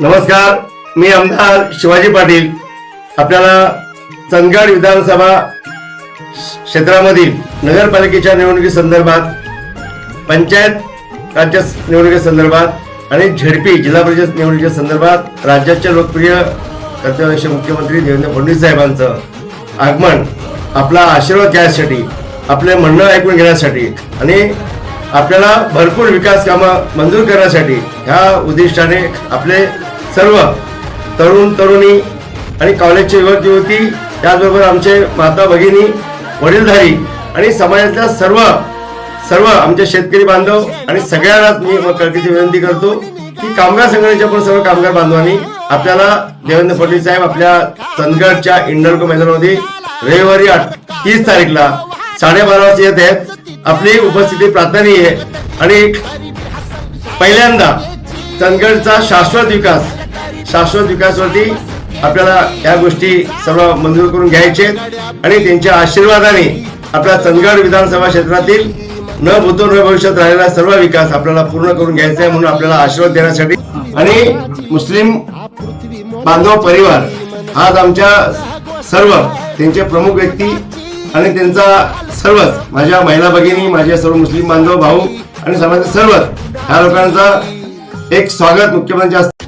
नमस्कार मी आमदार शिवाजी पाटील. आपल्याला चंदगड विधानसभा क्षेत्रामधील नगरपालिकेच्या निवडणुकी संदर्भात पंचायत राज्य निवडणुकी संदर्भात आणि झेडपी जिल्हा परिषद निवडणुकीच्या संदर्भात राज्याचे लोकप्रिय कर्तव्यदक्ष मुख्यमंत्री देवेंद्र फडणवीस साहेबांचं आगमन आपला आशीर्वाद घ्यायसाठी आपले म्हणणं ऐकून घेण्यासाठी आणि आपल्याला भरपूर विकास कामं मंजूर करण्यासाठी ह्या उद्दिष्टाने आपले सर्व तरुण तरुणी आणि कॉलेजचे युवक युवती त्याचबरोबर आमचे माता भगिनी वडीलधारी आणि समाजातल्या सर्व सर्व आमचे शेतकरी बांधव आणि सगळ्यांनाच मी कळकीची विनंती करतो की कामगार संघटनेच्या पण सर्व कामगार बांधवांनी आपल्याला देवेंद्र फडणवीस साहेब आपल्या चंदगडच्या इंडरको मैदानामध्ये रविवारी तीस तारीखला साडेबारा वाजता येत आहेत. आपली उपस्थिती प्रार्थनीय आहे. आणि पहिल्यांदा चंदगडचा शाश्वत विकास शाश्वत विकासवरती आपल्याला या गोष्टी सर्व मंजूर करून घ्यायचे आणि त्यांच्या आशीर्वादाने आपल्या चंदगड विधानसभा क्षेत्रातील न भूतो न भविष्यात राहिलेला सर्व विकास आपल्याला पूर्ण करून घ्यायचा आहे म्हणून आपल्याला आशीर्वाद देण्यासाठी. आणि मुस्लिम बांधव परिवार आज आमच्या सर्व त्यांचे प्रमुख व्यक्ती आणि त्यांचा सर्वच माझ्या महिला भगिनी माझ्या सर्व मुस्लिम बांधव भाऊ आणि समाजाचे सर्वच ह्या लोकांचा एक स्वागत मुख्यमंत्री